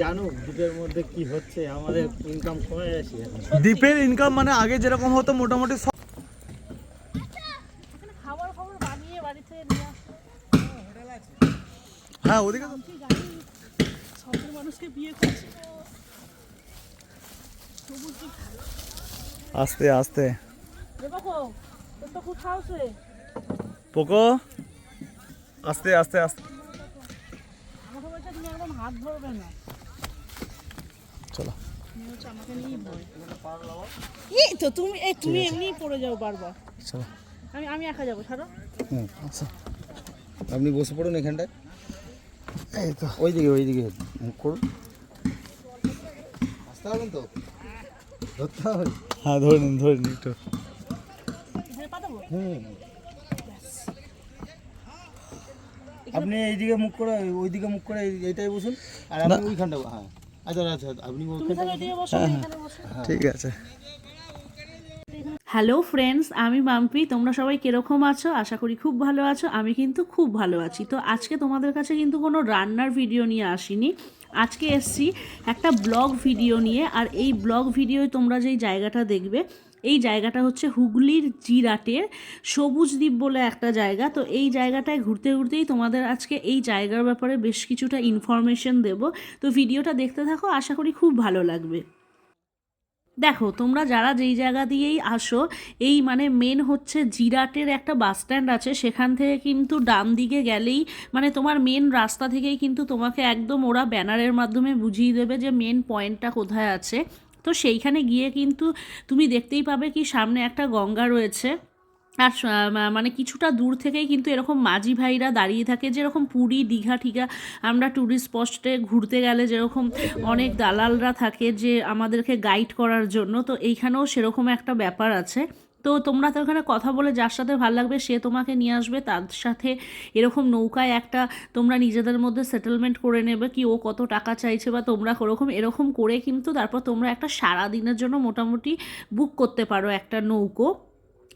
জানুক, দ্বীপের মধ্যে কি হচ্ছে, আমাদের ইনকাম কমে গেছে দ্বীপের ইনকাম মানে আগে যেরকম হতো, মোটামুটি সব হ্যাঁ ওদিকে জানি আস্তে আস্তে। পোকো, আস্তে আস্তে আস্তে। চলো। তুমি হচ্ছে আমাকে নিয়েই ভয় এই তো তুমি এই তুমি এমনিই পড়ে যাও বারবার। চলো। আমি আমি একা যাব ছাড়ো। হুম আচ্ছা। আপনি বসে পড়ুন এখানটায়। এই তো। ওই দিকে ওই দিকে মুখ করুন। আসতে পারবেন তো? ধরতে হবে? হ্যাঁ ধরে নিন ধরে নিন একটু। এখানে পা দেবো হুম আপনি এইদিকে মুখ করে ওইদিকে মুখ করে এইটাই বসুন। আর আপনি ওইখানটা হ্যাঁ। আচ্ছা আচ্ছা আপনি এখানে বসো। ঠিক আছে। হ্যালো ফ্রেন্ডস আমি মাম্পি, তোমরা সবাই কীরকম আছো? আশা করি খুব ভালো আছো, আমি কিন্তু খুব ভালো আছি। তো আজকে তোমাদের কাছে কিন্তু কোনো রান্নার ভিডিও নিয়ে আসিনি। আজকে এসছি একটা ব্লগ ভিডিও নিয়ে, আর এই ব্লগ ভিডিওয় তোমরা যেই জায়গাটা দেখবে, এই জায়গাটা হচ্ছে হুগলির জিরাটের সবুজ দ্বীপ বলে একটা জায়গা। তো এই জায়গাটায় ঘুরতে ঘুরতেই তোমাদের আজকে এই জায়গার ব্যাপারে বেশ কিছুটা ইনফরমেশন দেব। তো ভিডিওটা দেখতে থাকো, আশা করি খুব ভালো লাগবে। দেখো, তোমরা যারা যেই জায়গা দিয়েই আসো, এই মানে মেন হচ্ছে জিরাটের একটা বাস স্ট্যান্ড আছে, সেখান থেকে কিন্তু ডান দিকে গেলেই মানে তোমার মেন রাস্তা থেকেই কিন্তু তোমাকে একদম ওরা ব্যানারের মাধ্যমে বুঝিয়ে দেবে যে মেন পয়েন্টটা কোথায় আছে। তো সেইখানে গিয়ে কিন্তু তুমি দেখতেই পাবে কি সামনে একটা গঙ্গা রয়েছে। আর মানে কিছুটা দূর থেকেই কিন্তু এরকম মাঝি ভাইরা দাঁড়িয়ে থাকে, যেরকম পুরী, দীঘা, ঠিকা। আমরা ট্যুরিস্ট স্পটে ঘুরতে গেলে যেরকম অনেক দালালরা থাকে যে আমাদেরকে গাইড করার জন্য, তো এইখানেও সেরকম একটা ব্যাপার আছে। তো তোমরা তো ওখানে কথা বলে যার সাথে ভালো লাগবে সে তোমাকে নিয়ে আসবে, তার সাথে এরকম নৌকায় একটা তোমরা নিজেদের মধ্যে সেটেলমেন্ট করে নেবে কি ও কত টাকা চাইছে বা তোমরা ওরকম, এরকম করে কিন্তু তারপর তোমরা একটা সারা দিনের জন্য মোটামুটি বুক করতে পারো একটা নৌকো।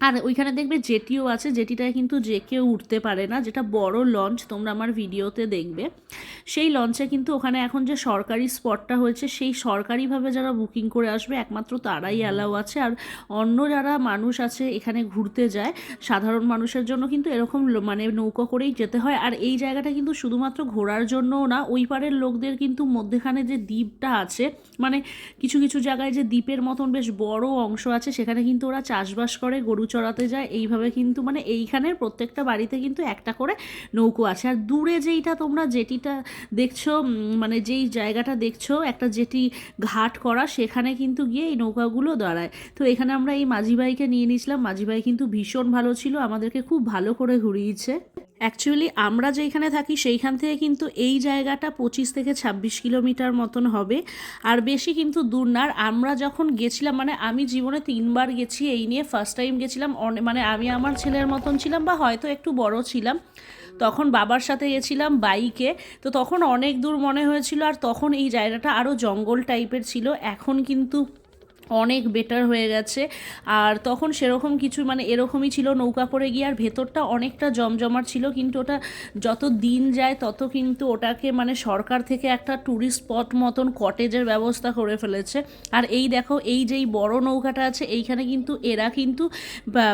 আর ওইখানে দেখবে জেটিও আছে জেটিটায় কিন্তু যে কেউ উঠতে পারে না যেটা বড় লঞ্চ তোমরা আমার ভিডিওতে দেখবে। সেই লঞ্চে কিন্তু ওখানে এখন যে সরকারি স্পটটা হয়েছে সেই সরকারিভাবে যারা বুকিং করে আসবে একমাত্র তারাই অ্যালাউ আছে। আর অন্য যারা মানুষ আছে এখানে ঘুরতে যায় সাধারণ মানুষের জন্য কিন্তু এরকম মানে নৌকো করেই যেতে হয়। আর এই জায়গাটা কিন্তু শুধুমাত্র ঘোরার জন্যও না ওই পারের লোকদের কিন্তু মধ্যেখানে যে দ্বীপটা আছে মানে কিছু কিছু জায়গায় যে দ্বীপের মতন বেশ বড় অংশ আছে সেখানে কিন্তু ওরা চাষবাস করে গরু চড়াতে যায়, এইভাবে কিন্তু মানে এইখানের প্রত্যেকটা বাড়িতে কিন্তু একটা করে নৌকো আছে। আর দূরে যেইটা তোমরা জেটিটা দেখছ মানে যেই জায়গাটা দেখছ, একটা জেটি ঘাট করা, সেখানে কিন্তু গিয়ে এই নৌকাগুলো দাঁড়ায়। তো এখানে আমরা এই মাঝিবাইকে নিয়ে নিয়েছিলাম। মাঝিবাই কিন্তু ভীষণ ভালো ছিল, আমাদেরকে খুব ভালো করে ঘুরিয়েছে। অ্যাকচুয়ালি আমরা যেখানে থাকি, সেইখান থেকে কিন্তু এই জায়গাটা পঁচিশ থেকে ছাব্বিশ কিলোমিটার মতন হবে। আর বেশি কিন্তু দূর না। আর আমরা যখন গেছিলাম মানে আমি জীবনে তিনবার গেছি এই নিয়ে। ফার্স্ট টাইম গেছিলাম মানে আমি আমার ছেলের মতন ছিলাম বা হয়তো একটু বড় ছিলাম। তখন বাবার সাথে গেছিলাম বাইকে। তো তখন অনেক দূর মনে হয়েছিল। আর তখন এই জায়গাটা আরও জঙ্গল টাইপের ছিল। এখন কিন্তু অনেক বেটার হয়ে গেছে। আর তখন সেরকম কিছু মানে এরকমই ছিল নৌকা করে গিয়ে, আর ভেতরটা অনেকটা জমজমাট ছিল, কিন্তু ওটা যত দিন যায় তত কিন্তু ওটাকে মানে সরকার থেকে একটা ট্যুরিস্ট স্পট মতন কটেজের ব্যবস্থা করে ফেলেছে। আর এই দেখো, এই যেই বড় নৌকাটা আছে, এইখানে কিন্তু এরা কিন্তু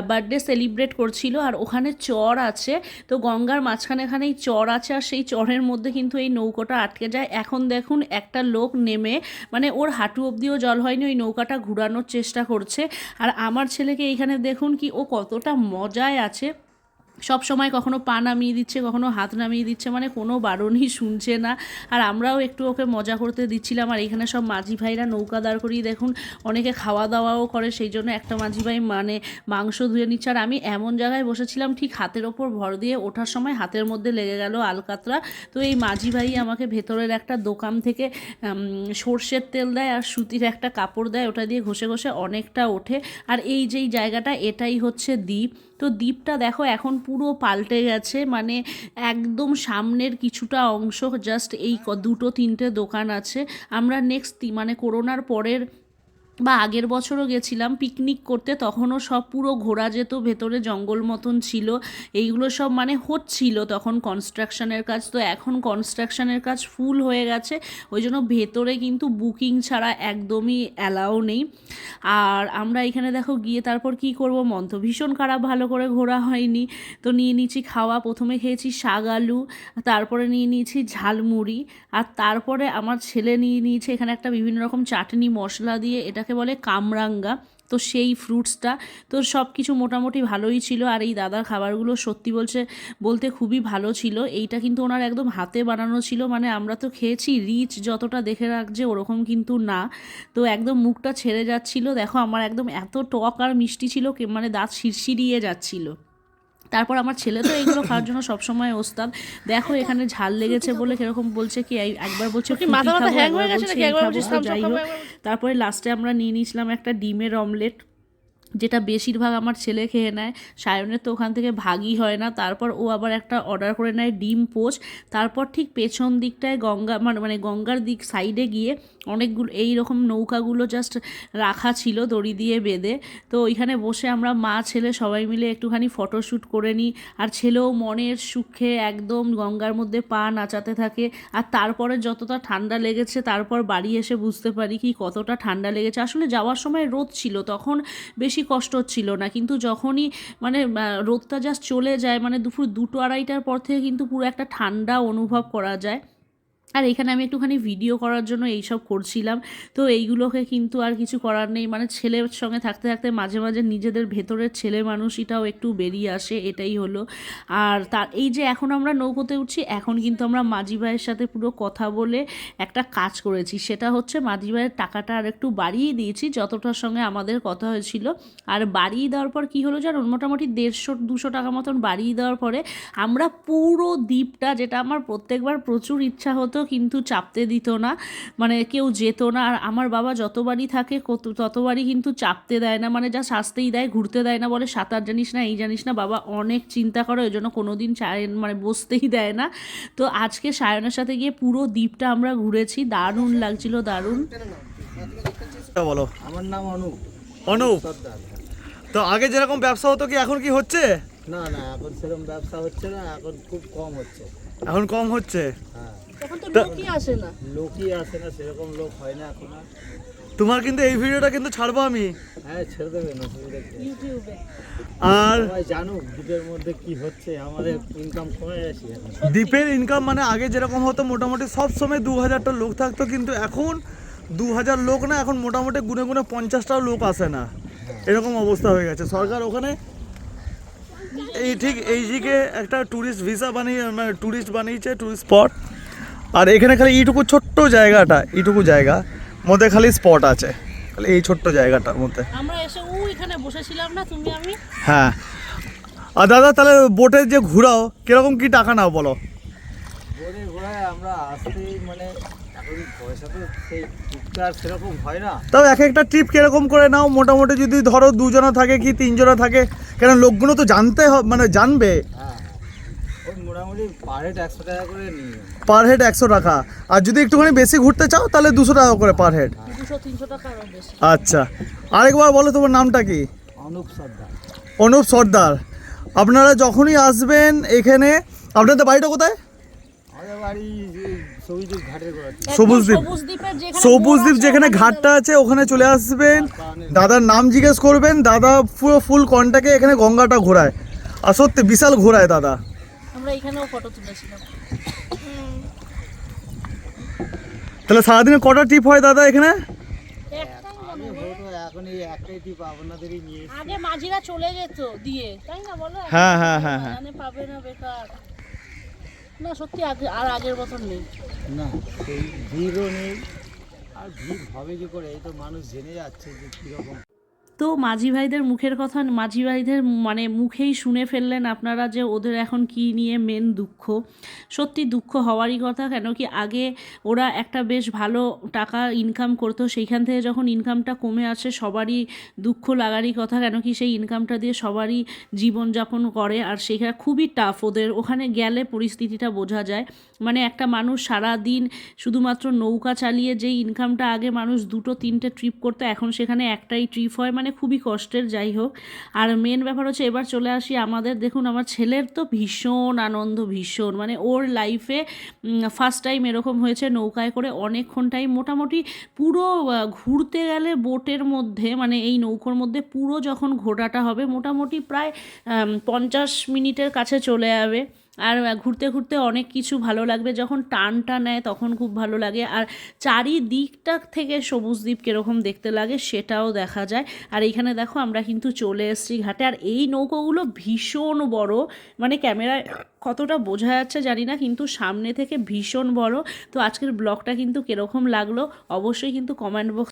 বার্থডে সেলিব্রেট করছিল। আর ওখানে চর আছে, তো গঙ্গার মাঝখানে এখানেই চর আছে, আর সেই চরের মধ্যে কিন্তু এই নৌকোটা আটকে যায়। এখন দেখুন, একটা লোক নেমে মানে ওর হাঁটু অবধিও জল হয়নি, ওই নৌকাটা ঘুরানোর চেষ্টা করছে। আর আমার ছেলেকে এইখানে দেখুন কি ও কতটা মজায় আছে। সব সময় কখনো পা নামিয়ে দিচ্ছে, কখনো হাত নামিয়ে দিচ্ছে মানে কোনো বারণই শুনছে না। আর আমরাও একটু ওকে মজা করতে দিচ্ছিলাম। আর এখানে সব মাঝি ভাইরা নৌকা দাঁড় করিয়ে দেখুন, অনেকে খাওয়া দাওয়াও করে সেই জন্য একটা মাঝি ভাই মানে মাংস ধুয়ে নিচ্ছে। আর আমি এমন জায়গায় বসেছিলাম, ঠিক হাতের ওপর ভর দিয়ে ওঠার সময় হাতের মধ্যে লেগে গেল আলকাতরা। তো এই মাঝি ভাই আমাকে ভেতরের একটা দোকান থেকে সর্ষের তেল দেয় আর সুতির একটা কাপড় দেয়, ওটা দিয়ে ঘষে ঘষে অনেকটা ওঠে। আর এই যেই জায়গাটা, এটাই হচ্ছে দ্বীপ। তো দ্বীপটা দেখো, এখন পুরো পাল্টে গেছে। মানে একদম সামনের কিছুটা অংশ জাস্ট এই দুটো তিনটে দোকান আছে। আমরা নেক্সট মানে করোনার পরের বা আগের বছরও গেছিলাম পিকনিক করতে, তখনও সব পুরো ঘোরা যেত, ভেতরে জঙ্গল মতন ছিল, এইগুলো সব মানে হচ্ছিল তখন কনস্ট্রাকশনের কাজ, তো এখন কনস্ট্রাকশনের কাজ ফুল হয়ে গেছে, ওই জন্য ভেতরে কিন্তু বুকিং ছাড়া একদমই অ্যালাও নেই। আর আমরা এখানে দেখো গিয়ে তারপর কি করব, মন তো ভীষণ খারাপ, ভালো করে ঘোরা হয়নি, তো নিয়ে নিয়েছি খাওয়া, প্রথমে খেয়েছি শাক আলু, তারপরে নিয়ে নিয়েছি ঝালমুড়ি, আর তারপরে আমার ছেলে নিয়ে নিয়েছে এখানে একটা বিভিন্ন রকম চাটনি মশলা দিয়ে, এটাকে বলে কামরাঙ্গা। তো সেই ফ্রুটসটা তো সব কিছু মোটামুটি ভালোই ছিল। আর এই দাদার খাবারগুলো সত্যি বলছে, বলতে খুবই ভালো ছিল। এইটা কিন্তু ওনার একদম হাতে বানানো ছিল। মানে আমরা তো খেয়েছি রিচ যতটা দেখে রাখছে ওরকম কিন্তু না। তো একদম মুখটা ছেড়ে যাচ্ছিল। দেখো আমার একদম এত টক আর মিষ্টি ছিল মানে দাঁত শিরশিরিয়ে যাচ্ছিল। তারপর আমার ছেলে তো এইগুলো খাওয়ার জন্য সবসময় ওস্তাদ। দেখো এখানে ঝাল লেগেছে বলে কীরকম বলছে কি একবার বলছে তারপরে লাস্টে আমরা নিয়ে নিয়েছিলাম একটা ডিমের অমলেট যেটা বেশিরভাগ আমার ছেলে খেয়ে নেয়, সায়নের তো ওখান থেকে ভাগই হয় না। তারপর ও আবার একটা অর্ডার করে নেয় ডিম পোচ। তারপর ঠিক পেছন দিকটায় গঙ্গা মানে মানে গঙ্গার দিক সাইডে গিয়ে অনেকগুলো এই রকম নৌকাগুলো জাস্ট রাখা ছিল দড়ি দিয়ে বেঁধে। তো ওইখানে বসে আমরা মা, ছেলে সবাই মিলে একটুখানি ফটোশ্যুট করে নিই। আর ছেলেও মনের সুখে একদম গঙ্গার মধ্যে পা নাচাতে থাকে। আর তারপরে যতটা ঠান্ডা লেগেছে, তারপর বাড়ি এসে বুঝতে পারি কি কতটা ঠান্ডা লেগেছে। আসলে যাওয়ার সময় রোদ ছিল, তখন বেশি কষ্ট ছিল না। কিন্তু যখনই মানে রোদটা জাস্ট চলে যায় মানে দুপুর দুটো আড়াইটার পর থেকে কিন্তু পুরো একটা ঠান্ডা অনুভব করা যায়। আর এখানে আমি একটুখানি ভিডিও করার জন্য এইসব করছিলাম। তো এইগুলোকে কিন্তু আর কিছু করার নেই। মানে ছেলের সঙ্গে থাকতে থাকতে মাঝে মাঝে নিজেদের ভেতরের ছেলে মানুষটাও একটু বেরিয়ে আসে, এটাই হলো। আর তার এই যে এখন আমরা নৌকোতে উঠছি, এখন কিন্তু আমরা মাঝি ভাইয়ের সাথে পুরো কথা বলে একটা কাজ করেছি। সেটা হচ্ছে মাঝি ভাইয়ের টাকাটা আর একটু বাড়িয়ে দিয়েছি, যতটার সঙ্গে আমাদের কথা হয়েছিল। আর বাড়িয়ে দেওয়ার পর কী হলো জানুন মোটামুটি দেড়শো, দুশো টাকা মতন বাড়িয়ে দেওয়ার পরে আমরা পুরো দ্বীপটা, যেটা আমার প্রত্যেকবার প্রচুর ইচ্ছা হতো কিন্তু চাপতে দিত না। মানে কেউ যেত না। আর আমার বাবা যতবারই থাকে কত- ততবারই কিন্তু চাপতে দেয় না। মানে যা শাস্তেই দেয় ঘুরতে দেয় না বলে সাঁতার জানিস না এই জানিস না বাবা অনেক চিন্তা করে ওই জন্য কোনো দিন চায় মানে বসতেই দেয় না। তো আজকে সায়নের সাথে গিয়ে পুরো দ্বীপটা আমরা ঘুরেছি। দারুণ লাগছিল দারুণ। বলো। আমার নাম অনুপ অনুপ তো আগে যেরকম ব্যবসা হতো কি এখন কি হচ্ছে? না না এখন সেরকম ব্যবসা হচ্ছে না এখন খুব কম হচ্ছে। এখন কম হচ্ছে? হ্যাঁ। এখন তো লোকই আসে না। লোকই আসে না সেরকম লোক হয় না এখন আর। তোমার কিন্তু এই ভিডিওটা কিন্তু ছাড়বো আমি। হ্যাঁ ছেড়ে দেবেন আর জানুক দ্বীপের মধ্যে কি হচ্ছে আমাদের ইনকাম কমে গেছে। দ্বীপের ইনকাম মানে আগে যেরকম হতো মোটামুটি সব সময় দু হাজারটা লোক থাকতো কিন্তু এখন দু হাজার লোক না এখন মোটামুটি গুনে গুনে পঞ্চাশটাও লোক আসে না। এরকম অবস্থা হয়ে গেছে। সরকার ওখানে এই ঠিক এই দিকে একটা ট্যুরিস্ট ভিসা বানিয়ে মানে ট্যুরিস্ট বানিয়েছে ট্যুরিস্ট স্পট আর এখানে খালি এইটুকু ছোট্ট জায়গাটা এইটুকু জায়গা মধ্যে খালি স্পট আছে। খালি এই ছোট্ট জায়গাটার মধ্যে। আমরা এসে ও এখানে বসেছিলাম না তুমি আমি? হ্যাঁ। আর দাদা তাহলে বোটে যে ঘুরাও কীরকম কি টাকা নাও বলো? ঘুরে ঘোরায় আমরা আসতেই মানে এখন পয়সা তো সেই টুকটা আর সেরকম হয় না। তাও এক একটা ট্রিপ কীরকম করে নাও? মোটামুটি যদি ধরো দুজনা থাকে কি তিনজনা থাকে কেন লোকগুলো তো জানতে হবে মানে জানবে। হ্যাঁ। পার হেড একশো টাকা করে নিয়ে পার হেড একশো টাকা। আর যদি একটুখানি বেশি ঘুরতে চাও তাহলে দুশো টাকা করে পার হেড টাকা আচ্ছা। আরেকবার বলো তোমার নামটা কি? অনুপ সর্দার। অনুপ সর্দার। আপনারা যখনই আসবেন এখানে আপনাদের বাড়িটা কোথায়? সবুজদ্বীপ সবুজ দ্বীপের যেখানে সবুজদ্বীপ যেখানে ঘাটটা আছে ওখানে চলে আসবেন। দাদার নাম জিজ্ঞেস করবেন দাদা পুরো ফুল কন্টাকে এখানে গঙ্গাটা ঘোরায়। আর সত্যি বিশাল ঘোরায় দাদা। আমরা এখানেও ফটো তুলেছিলাম। তাহলে সারাদিনে কটা ট্রিপ হয় দাদা এখানে? নিয়ে আগে মাঝিরা চলে যেত দিয়ে তাই না বলো? হ্যাঁ হ্যাঁ হ্যাঁ হ্যাঁ। জানে পাবে না বেকার। না সত্যি আগে আর আগের মতন নেই। না সেই ভিড়ও নেই। আর ভিড় হবে কি করে? এই তো মানুষ জেনে যাচ্ছে যে কীরকম তো মাঝি ভাইদের মুখের কথা মাঝি ভাইদের মানে মুখেই শুনে ফেললেন আপনারা যে ওদের এখন কি নিয়ে মেন দুঃখ। সত্যি দুঃখ হওয়ারই কথা কেন কি আগে ওরা একটা বেশ ভালো টাকা ইনকাম করতো, সেইখান থেকে যখন ইনকামটা কমে আসে সবারই দুঃখ লাগারই কথা কেন কি সেই ইনকামটা দিয়ে সবারই জীবনযাপন করে, আর সেখানে খুবই টাফ ওদের। ওখানে গেলে পরিস্থিতিটা বোঝা যায়। মানে একটা মানুষ সারা দিন শুধুমাত্র নৌকা চালিয়ে যেই ইনকামটা আগে মানুষ দুটো, তিনটে ট্রিপ করতো, এখন সেখানে একটাই ট্রিপ হয়। মানে খুবই কষ্টের, যাই হোক। আর মেন ব্যাপার হচ্ছে এবার চলে আসি আমাদের, দেখুন আমার ছেলের তো ভীষণ আনন্দ, ভীষণ। মানে ওর লাইফে ফার্স্ট টাইম এরকম হয়েছে নৌকায় করে অনেকক্ষণ টাইম মোটামুটি পুরো ঘুরতে গেলে বোটের মধ্যে মানে এই নৌকোর মধ্যে পুরো যখন ঘোরাটা হবে, মোটামুটি প্রায় পঞ্চাশ মিনিটের কাছে চলে যাবে। আর ঘুরতে ঘুরতে অনেক কিছু ভালো লাগবে। যখন টানটা নেয় তখন খুব ভালো লাগে। আর চারিদিকটা থেকে সবুজ দ্বীপ কীরকম দেখতে লাগে সেটাও দেখা যায়। আর এইখানে দেখো আমরা কিন্তু চলে এসেছি ঘাটে। আর এই নৌকোগুলো ভীষণ বড়। মানে ক্যামেরায় কতটা বোঝা যাচ্ছে জানি না, কিন্তু সামনে থেকে ভীষণ বড়। তো আজকের ব্লগটা কিন্তু কীরকম লাগল অবশ্যই কিন্তু কমেন্ট বক্স